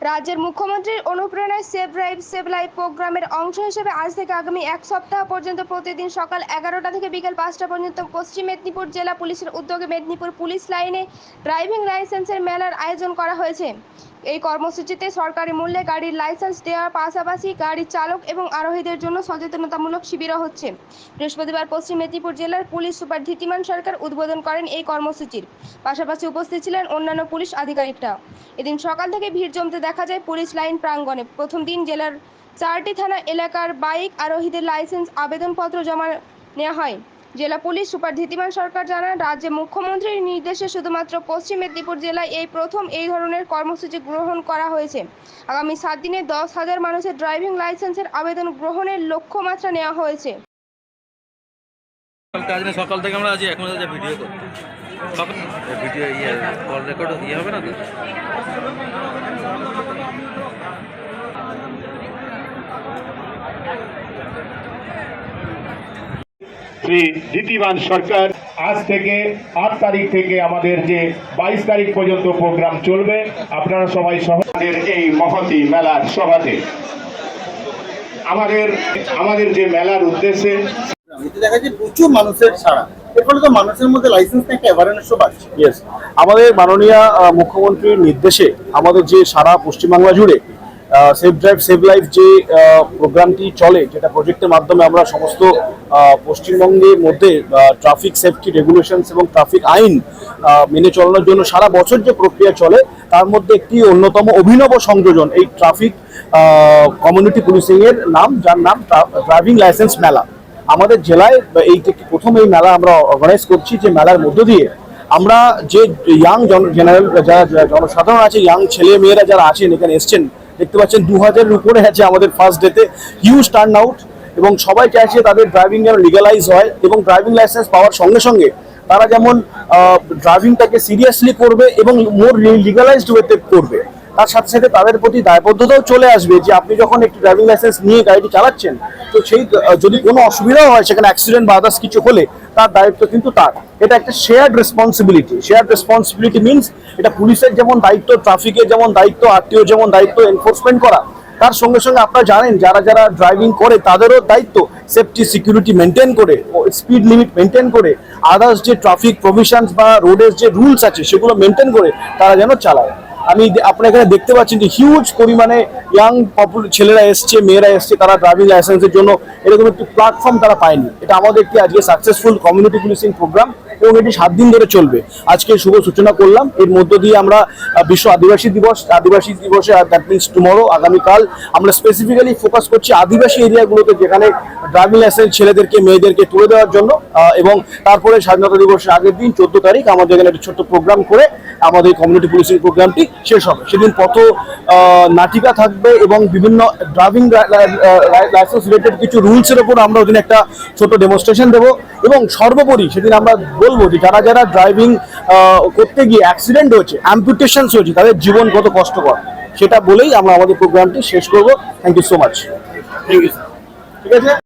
রাজ্যের মুখ্যমন্ত্রীর অনুপ্রেরণায় সেভ ড্রাইভ সেভ লাইফ প্রোগ্রামের অংশ হিসেবে আজ থেকে আগামী এক সপ্তাহ পর্যন্ত প্রতিদিন সকাল এগারোটা থেকে বিকেল পাঁচটা পর্যন্ত পশ্চিম মেদিনীপুর জেলা পুলিশের উদ্যোগে মেদিনীপুর পুলিশ লাইনে ড্রাইভিং লাইসেন্সের মেলার আয়োজন করা হয়েছে। এই কর্মসূচিতে সরকারি মূল্যে গাড়ির লাইসেন্স দেওয়ার পাশাপাশি গাড়ির চালক এবং আরোহীদের জন্য সচেতনতামূলক শিবিরও হচ্ছে। বৃহস্পতিবার পশ্চিম মেদিনীপুর জেলার পুলিশ সুপার ধীতিমান সরকার উদ্বোধন করেন এই কর্মসূচির। পাশাপাশি উপস্থিত ছিলেন অন্যান্য পুলিশ আধিকারিকরা। এদিন সকাল থেকে ভিড় জমতে দেখা যায় পুলিশ লাইন প্রাঙ্গণে। প্রথম দিন জেলার চারটি থানা এলাকার বাইক, আরোহীদের লাইসেন্স, আবেদনপত্র জমা নেওয়া হয়। জেলা পুলিশ সুপার ধীতিমান সরকার জানান রাজ্যে মুখ্যমন্ত্রীর নির্দেশে শুধুমাত্র পশ্চিম মেদিনীপুর জেলায় এই প্রথম এই ধরনের কর্মসূচি গ্রহণ করা হয়েছে। আগামী সাত দিনে দশ হাজার মানুষের ড্রাইভিং লাইসেন্সের আবেদন গ্রহণের লক্ষ্যমাত্রা নেওয়া হয়েছে। সকাল থেকে আমরা এখন যা ভিডিও করতে ভিডিও ইয়ে কল রেকর্ড ইয়ে হবে না শ্রী জিতিবান সরকার। আজ থেকে আট তারিখ থেকে আমাদের যে বাইশ তারিখ পর্যন্ত প্রোগ্রাম চলবে আপনারা সবাই সহ আমাদের এই মহতি মেলার সভাতে। আমাদের আমাদের যে মেলার উদ্দেশ্যে দেখা যায় প্রচুর মানুষের তো মানুষের মধ্যে লাইসেন্স নিয়ে একটা অ্যাওয়ারনেসও বাড়ছে। আমাদের মাননীয় আহ, মুখ্যমন্ত্রীর নির্দেশে আমাদের যে সারা পশ্চিমবাংলা জুড়ে সেফ ড্রাইভ সেভ লাইফ যে প্রোগ্রামটি চলে, যেটা প্রজেক্টের মাধ্যমে আমরা সমস্ত পশ্চিমবঙ্গের মধ্যে ট্রাফিক সেফটি রেগুলেশনস এবং ট্রাফিক আইন মেনে চলানোর জন্য সারা বছর যে প্রক্রিয়া চলে, তার মধ্যে একটি অন্যতম অভিনব সংযোজন, এই ট্রাফিক কমিউনিটি পুলিশিংয়ের নাম, যার নাম ড্রাইভিং লাইসেন্স মেলা। আমাদের জেলায় এই প্রথম এই মেলা আমরা অর্গানাইজ করছি, যে মেলার মধ্য দিয়ে, আমরা যে ইয়াং জন জেনারেল যারা জনসাধারণ আছে ইয়াং ছেলে মেয়েরা যারা আছেন, এখানে এসছেন দেখতে পাচ্ছেন দু হাজারের উপরে আছে আমাদের ফার্স্ট ডেতে হিউজ টার্ন আউট এবং সবাই চাইছে তাদের ড্রাইভিং যেন লিগালাইজ হয় এবং ড্রাইভিং লাইসেন্স পাওয়ার সঙ্গে সঙ্গে তারা যেমন ড্রাইভিংটাকে সিরিয়াসলি করবে এবং মোর লিগালাইজড ওয়েতে করবে। তার সাথে সাথে তাদের প্রতি দায়বদ্ধতাও চলে আসবে যে আপনি যখন একটি ড্রাইভিং লাইসেন্স নিয়ে গাড়িটি চালাচ্ছেন, তো সেই যদি কোনো অসুবিধাও হয়, সেখানে অ্যাক্সিডেন্ট বা আদার্স কিছু হলে তার দায়িত্ব কিন্তু তার। এটা একটা shared responsibility shared responsibility means এটা পুলিশের যেমন দায়িত্ব ট্রাফিকের যেমন দায়িত্ব আত্মীয় যেমন দায়িত্ব এনফোর্সমেন্ট করা, তার সঙ্গে সঙ্গে আপনারা জানেন, যারা যারা ড্রাইভিং করে, তাদেরও দায়িত্ব সেফটি সিকিউরিটি মেনটেন করে স্পিড লিমিট মেনটেন করে আদার্স যে ট্রাফিক প্রভিশনস বা রোডের যে রুলস আছে, সেগুলো মেনটেন করে তারা যেন চালায়। আমি আপনার এখানে দেখতে পাচ্ছেন যে হিউজ পরিমাণে ইয়াং পপুল ছেলেরা এসছে, মেয়েরা এসছে, তারা ড্রাইভিং লাইসেন্সের জন্য। এরকম একটি প্ল্যাটফর্ম তারা পায়নি। এটা আমাদের একটি আজকে সাকসেসফুল কমিউনিটি পুলিশিং প্রোগ্রাম এটি সাত দিন ধরে চলবে। আজকে শুভ সূচনা করলাম। এর মধ্য দিয়ে আমরা বিশ্ব আদিবাসী দিবস আদিবাসী দিবসে দ্যাট মিনস টুমরো আগামীকাল আমরা স্পেসিফিক্যালি ফোকাস করছি আদিবাসী এরিয়াগুলোতে যেখানে ড্রাইভিং লাইসেন্স ছেলেদেরকে মেয়েদেরকে তুলে দেওয়ার জন্য এবং তারপরে স্বাধীনতা দিবসের আগের দিন চোদ্দ তারিখ আমাদের এখানে একটা ছোট্ট প্রোগ্রাম করে আমাদের কমিউনিটি পুলিশিং প্রোগ্রামটি শেষ হবে। সেদিন আহ, নাটিকা থাকবে এবং বিভিন্ন ড্রাইভিং লাইসেন্স রিলেটেড কিছু রুলসের উপর আমরা ওদিন একটা ছোট ডেমনস্ট্রেশন দেবো এবং সর্বোপরি সেদিন আমরা বলব যে যারা যারা ড্রাইভিং করতে গিয়ে অ্যাক্সিডেন্ট হয়েছে অ্যাম্পুটেশনস হয়েছে তাদের জীবন কত কষ্টকর সেটা বলেই আমরা আমাদের প্রোগ্রামটি শেষ করব। থ্যাংক ইউ সো মাচ ঠিক আছে?